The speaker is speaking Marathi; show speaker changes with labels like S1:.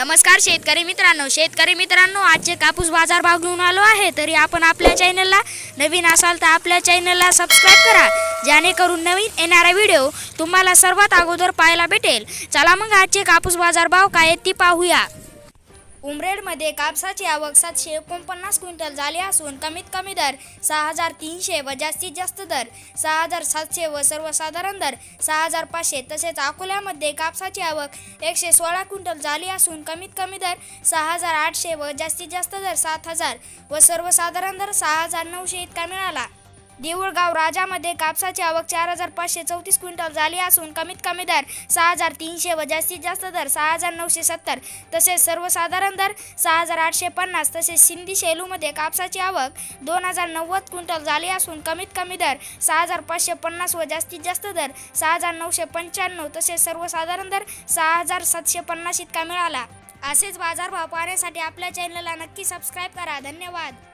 S1: नमस्कार शेतकरी मित्रांनो. शेतकरी मित्रांनो आजचे कापूस बाजार भाव घेऊन आलो आहे. तरी आपण आपल्या चॅनलला नवीन असाल तर आपल्या चॅनलला सबस्क्राईब करा. जेणेकरून नवीन येणारा व्हिडिओ तुम्हाला सर्वात अगोदर पाहायला भेटेल. चला मग आजचे कापूस बाजार भाव काय आहेत ती पाहूया. उमरेडमध्ये कापसाची आवक सातशे एकोणपन्नास क्विंटल झाली असून कमीत कमी दर सहा हजार तीनशे व जास्तीत जास्त दर सहा हजार सातशे व सर्वसाधारण दर सहा हजार पाचशे तसेच अकोल्यामध्ये कापसाची आवक एकशे सोळा क्विंटल झाली असून कमीत कमी दर सहा हजार आठशे व जास्तीत जास्त दर सात हजार व सर्वसाधारण दर सहा हजार नऊशे इतका मिळाला. देऊळगाव राजामध्ये कापसाची आवक चार हजार पाचशे चौतीस क्विंटल झाली असून कमीत कमी दर सहा हजार तीनशे व जास्तीत जास्त दर सहा हजार नऊशे सत्तर. तसेच सर्वसाधारण दर सहा हजार आठशे पन्नास. तसेच सिंधी शेलूमध्ये कापसाची आवक दोन हजार नव्वद क्विंटल झाली असून कमीत कमी दर सहा हजार पाचशे पन्नास व जास्तीत जास्त दर सहा हजार नऊशे पंच्याण्णव. तसेच सर्वसाधारण दर सहा हजार सातशे पन्नास इतका मिळाला. असेच बाजारभाव पाहण्यासाठी आपल्या चॅनलला नक्की सबस्क्राईब करा. धन्यवाद.